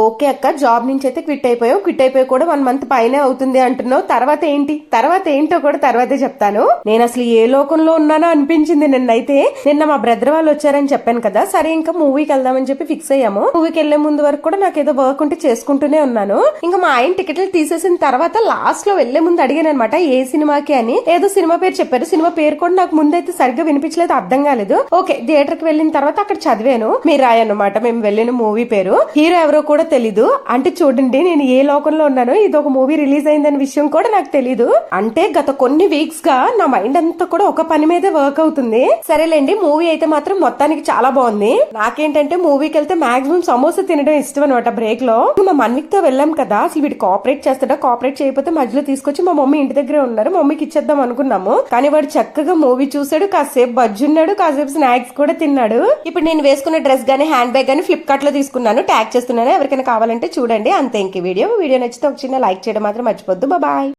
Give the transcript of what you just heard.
Okay అక్క job నుంచి అయితే క్విట్ అయిపోయావు. క్విట్ అయిపోయి కూడా వన్ మంత్ పైనే అవుతుంది అంటున్నావు. తర్వాత ఏంటి? తర్వాత ఏంటో కూడా తర్వాతే చెప్తాను. నేను అసలు ఏ లోకంలో ఉన్నానో అనిపించింది నిన్నైతే. నిన్న మా బ్రదర్ వాళ్ళు వచ్చారని చెప్పాను కదా. సరే ఇంకా మూవీకి వెళ్దామని చెప్పి ఫిక్స్ అయ్యాము. మూవీకి వెళ్ళే ముందు వరకు కూడా నాకు ఏదో వర్క్ ఉంటే చేసుకుంటూనే ఉన్నాను. ఇంకా మా ఆయన టికెట్లు తీసేసిన తర్వాత లాస్ట్లో వెళ్ళే ముందు అడిగాను అనమాట ఏ సినిమాకి అని. ఏదో సినిమా పేరు చెప్పారు. సినిమా పేరు కూడా నాకు ముందైతే సరిగ్గా వినిపించలేదు అర్థం కాలేదు. ఓకే థియేటర్కి వెళ్ళిన తర్వాత అక్కడ చదివాను. మీరు రాయన్నమాట మేము వెళ్ళిన మూవీ పేరు. హీరో ఎవరో కూడా తెలీదు. అంటే చూడండి నేను ఏ లోకంలో ఉన్నానో ఇది ఒక మూవీ రిలీజ్ అయిందనే విషయం కూడా నాకు తెలీదు. అంటే గత కొన్ని వీక్స్గా నా మైండ్ అంతా కూడా ఒక పని మీదే వర్క్ అవుతుంది. సరేలేండి మూవీ అయితే మాత్రం మొత్తానికి చాలా బాగుంది. నాకేంటంటే మూవీకి వెళ్తే మాక్సిమం సమోసా తినడం ఇష్టం అనమాట బ్రేక్లో మా మన్విక్తో వెళ్ళాం కదా అసలు వీడు కోఆపరేట్ చేస్తాడా? కోఆపరేట్ చేయకపోతే మధ్యలో తీసుకొచ్చి మా మమ్మీ ఇంటి దగ్గరే ఉన్నారు మమ్మీకి ఇచ్చేద్దాం అనుకున్నాము. కానీ వాడు చక్కగా మూవీ చూసాడు కాసేపు బజ్జున్నాడు కాసేపు స్నాక్స్ కూడా తిన్నాడు. ఇప్పుడు నేను వేసుకున్న డ్రెస్ గానీ హ్యాండ్ బ్యాగ్ గానీ ఫ్లిప్కార్ట్లో తీసుకున్నాను ట్యాగ్ చేస్తున్నాను ఎవరికి ఎవరికైనా కావాలంటే చూడండి. అంతే ఇంక వీడియో. వీడియో నచ్చితే ఒక చిన్న లైక్ చేయడం మాత్రం మర్చిపోద్దు బాయ్